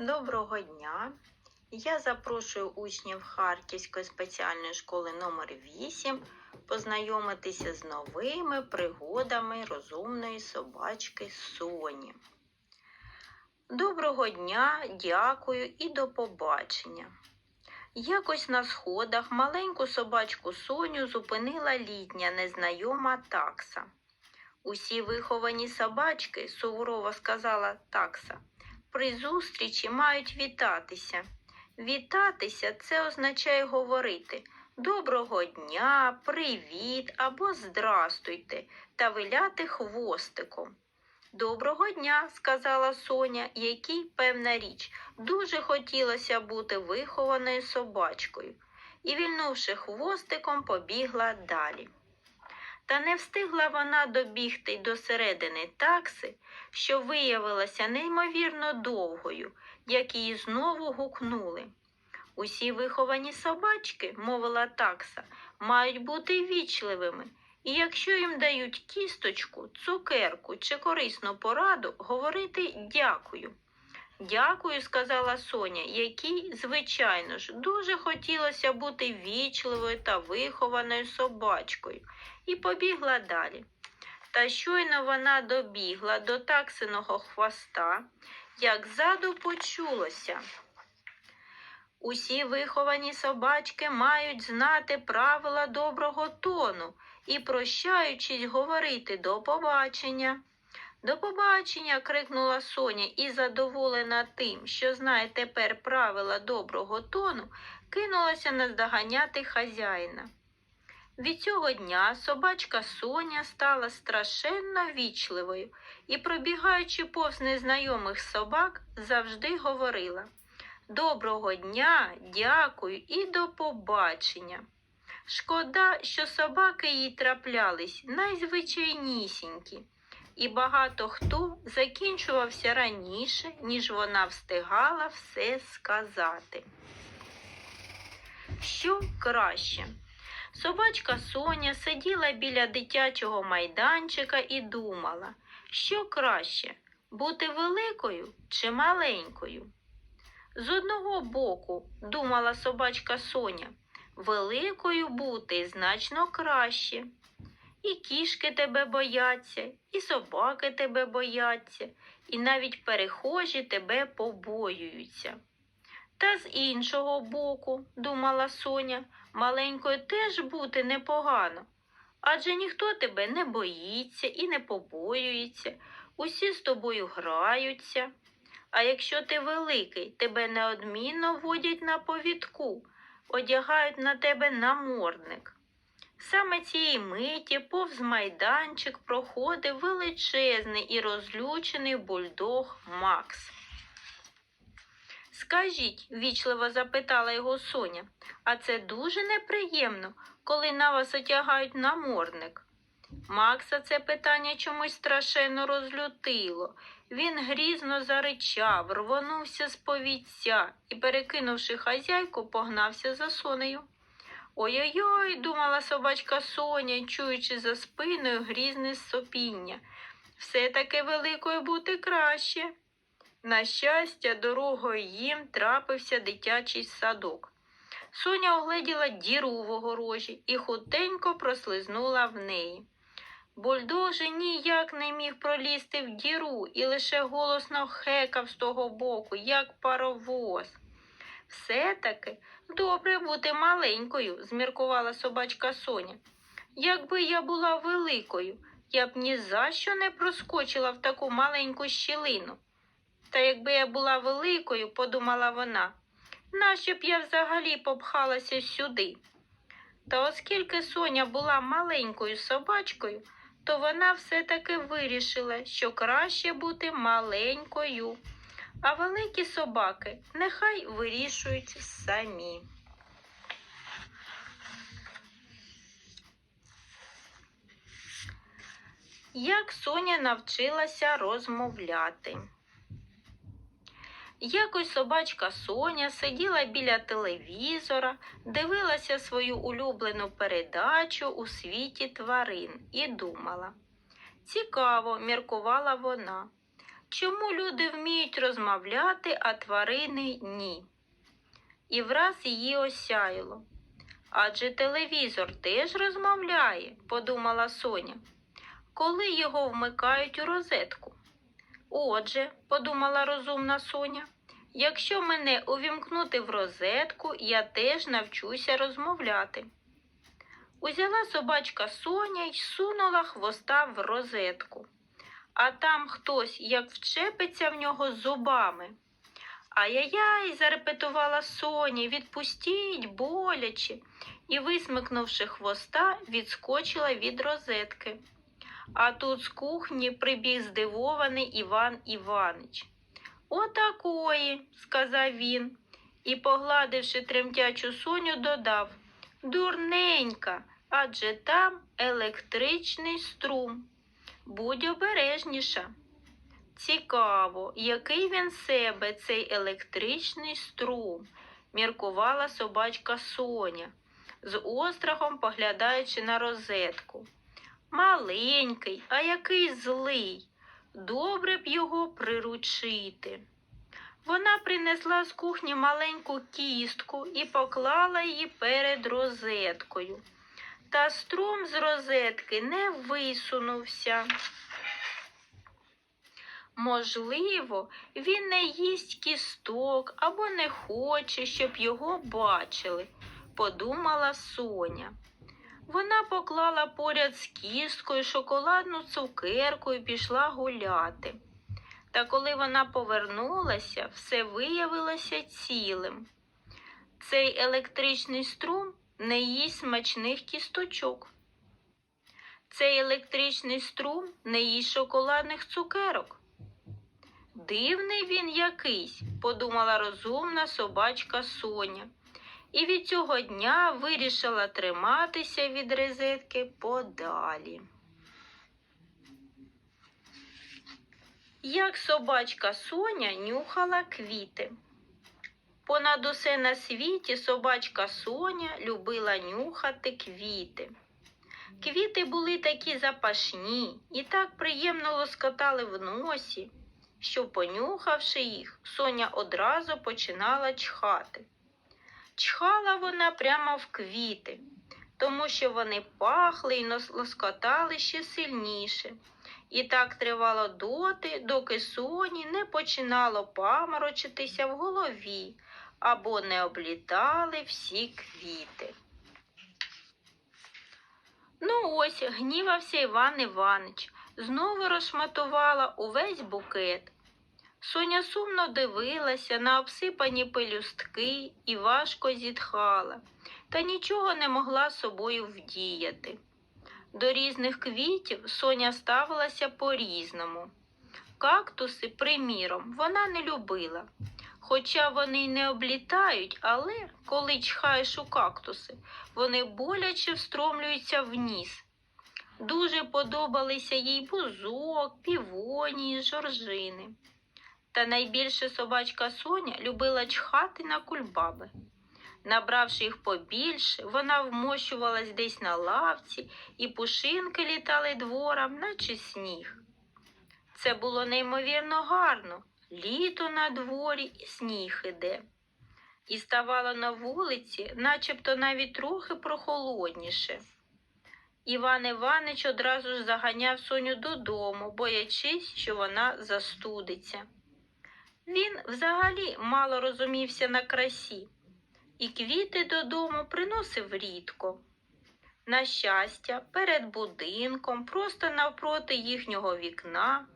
Доброго дня! Я запрошую учнів Харківської спеціальної школи номер 8 познайомитися з новими пригодами розумної собачки Соні. Доброго дня, дякую і до побачення. Якось на сходах маленьку собачку Соню зупинила літня незнайома такса. Усі виховані собачки, суворо сказала такса, при зустрічі мають вітатися. Вітатися це означає говорити доброго дня, привіт або здрастуйте та виляти хвостиком. Доброго дня, сказала Соня, якій, певна річ, дуже хотілося бути вихованою собачкою, і, вільнувши хвостиком, побігла далі. Та не встигла вона добігти до середини такси, що виявилася неймовірно довгою, як її знову гукнули. Усі виховані собачки, мовила такса, мають бути вічливими, і якщо їм дають кісточку, цукерку чи корисну пораду, говорити дякую. Дякую, сказала Соня, якій, звичайно ж, дуже хотілося бути вічливою та вихованою собачкою, і побігла далі. Та щойно вона добігла до таксиного хвоста, як ззаду почулося. Усі виховані собачки мають знати правила доброго тону і, прощаючись, говорити до побачення. До побачення, крикнула Соня і, задоволена тим, що знає тепер правила доброго тону, кинулася наздоганяти хазяїна. Від цього дня собачка Соня стала страшенно вічливою і, пробігаючи повз незнайомих собак, завжди говорила Доброго дня, дякую і до побачення. Шкода, що собаки їй траплялись найзвичайнісінькі, і багато хто закінчувався раніше, ніж вона встигала все сказати. Що краще? Собачка Соня сиділа біля дитячого майданчика і думала, що краще бути великою чи маленькою. З одного боку, думала собачка Соня, великою бути значно краще. І кішки тебе бояться, і собаки тебе бояться, і навіть перехожі тебе побоюються. Та з іншого боку, думала Соня, маленькою теж бути непогано. Адже ніхто тебе не боїться і не побоюється, усі з тобою граються. А якщо ти великий, тебе неодмінно водять на повідку, одягають на тебе намордник. Саме цієї миті повз майданчик проходив величезний і розлючений бульдог Макс. Скажіть, вічливо запитала його Соня, а це дуже неприємно, коли на вас одягають намордник. Макса це питання чомусь страшенно розлютило. Він грізно заричав, рвонувся з повідця і, перекинувши хазяйку, погнався за сонею. Ой-ой-ой, думала собачка Соня, чуючи за спиною грізне сопіння. Все таки великою бути краще. На щастя, дорогою їм трапився дитячий садок. Соня огледіла діру в огорожі і хутенько прослизнула в неї. Бульдог же ніяк не міг пролізти в діру і лише голосно хекав з того боку, як паровоз. Все-таки добре бути маленькою, зміркувала собачка Соня. Якби я була великою, я б ні за що не проскочила в таку маленьку щілину. Та якби я була великою, подумала вона, нащо б я взагалі попхалася сюди? Та оскільки Соня була маленькою собачкою, то вона все-таки вирішила, що краще бути маленькою, а великі собаки нехай вирішують самі. Як Соня навчилася розмовляти? Якось собачка Соня сиділа біля телевізора, дивилася свою улюблену передачу у світі тварин і думала. Цікаво, міркувала вона. Чому люди вміють розмовляти, а тварини ні. І враз її осяяло. Адже телевізор теж розмовляє, подумала Соня, коли його вмикають у розетку. Отже, подумала розумна Соня, якщо мене увімкнути в розетку, я теж навчуся розмовляти. Узяла собачка Соня й сунула хвоста в розетку, а там хтось як вчепиться в нього зубами. Ай-яй-яй, зарепетувала Соня, відпустіть, боляче, і, висмикнувши хвоста, відскочила від розетки. А тут з кухні прибіг здивований Іван Іванич. Отакої, сказав він, і, погладивши тремтячу Соню, додав Дурненька, адже там електричний струм. Будь обережніша. Цікаво, який він себе, цей електричний струм, міркувала собачка Соня, з острахом поглядаючи на розетку. Маленький, а який злий. Добре б його приручити. Вона принесла з кухні маленьку кістку і поклала її перед розеткою. Та струм з розетки не висунувся. Можливо, він не їсть кісток або не хоче, щоб його бачили, подумала Соня. Вона поклала поряд з кісткою шоколадну цукерку і пішла гуляти. Та коли вона повернулася, все виявилося цілим. Цей електричний струм не їсть смачних кісточок. Цей електричний струм не їсть шоколадних цукерок. Дивний він якийсь, подумала розумна собачка Соня, і від цього дня вирішила триматися від розетки подалі. Як собачка Соня нюхала квіти. Понад усе на світі собачка Соня любила нюхати квіти. Квіти були такі запашні і так приємно лоскотали в носі, що, понюхавши їх, Соня одразу починала чхати. Чхала вона прямо в квіти, тому що вони пахли нос- лоскотали ще сильніше. І так тривало доти, доки Соні не починало паморочитися в голові або не облітали всі квіти. Ну ось гнівався Іван Іванич, знову розшматувала увесь букет. Соня сумно дивилася на обсипані пелюстки і важко зітхала, та нічого не могла собою вдіяти. До різних квітів Соня ставилася по-різному. Кактуси, приміром, вона не любила. Хоча вони й не облітають, але коли чхаєш у кактуси, вони боляче встромлюються в ніс. Дуже подобалися їй бузок, півонії, жоржини. Та найбільше собачка Соня любила чхати на кульбаби. Набравши їх побільше, вона вмощувалась десь на лавці, і пушинки літали двором, наче сніг. Це було неймовірно гарно. Літо на дворі і сніг іде. І ставало на вулиці, начебто навіть трохи прохолодніше. Іван Іванич одразу ж заганяв Соню додому, боячись, що вона застудиться. Він взагалі мало розумівся на красі, і квіти додому приносив рідко. На щастя, перед будинком, просто навпроти їхнього вікна,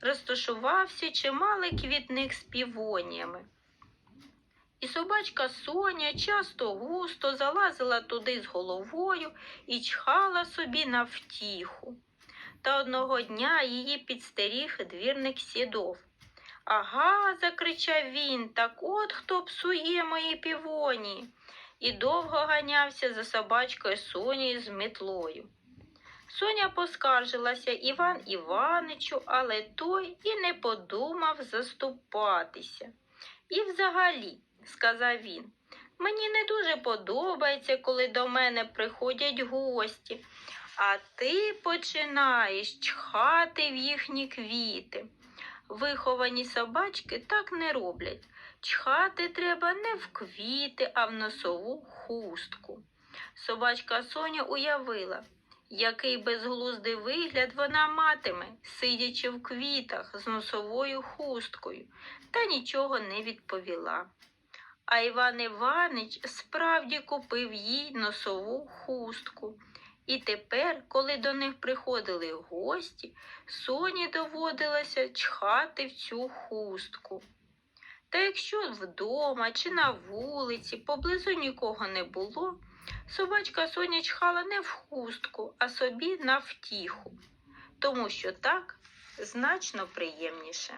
розташувався чималий квітник з півоніями. І собачка Соня часто густо залазила туди з головою і чхала собі на втіху. Та одного дня її підстеріг двірник сідов. Ага, закричав він, так от хто псує мої півоні. І довго ганявся за собачкою Сонею з метлою. Соня поскаржилася Іван Іваничу, але той і не подумав заступатися. І взагалі, сказав він, мені не дуже подобається, коли до мене приходять гості, а ти починаєш чхати в їхні квіти. Виховані собачки так не роблять. Чхати треба не в квіти, а в носову хустку. Собачка Соня уявила, який безглуздий вигляд вона матиме, сидячи в квітах з носовою хусткою, та нічого не відповіла. А Іван Іванич справді купив їй носову хустку. І тепер, коли до них приходили гості, Соні доводилося чхати в цю хустку. Та якщо вдома чи на вулиці поблизу нікого не було, собачка Соня чхала не в хустку, а собі на втіху, тому що так значно приємніше.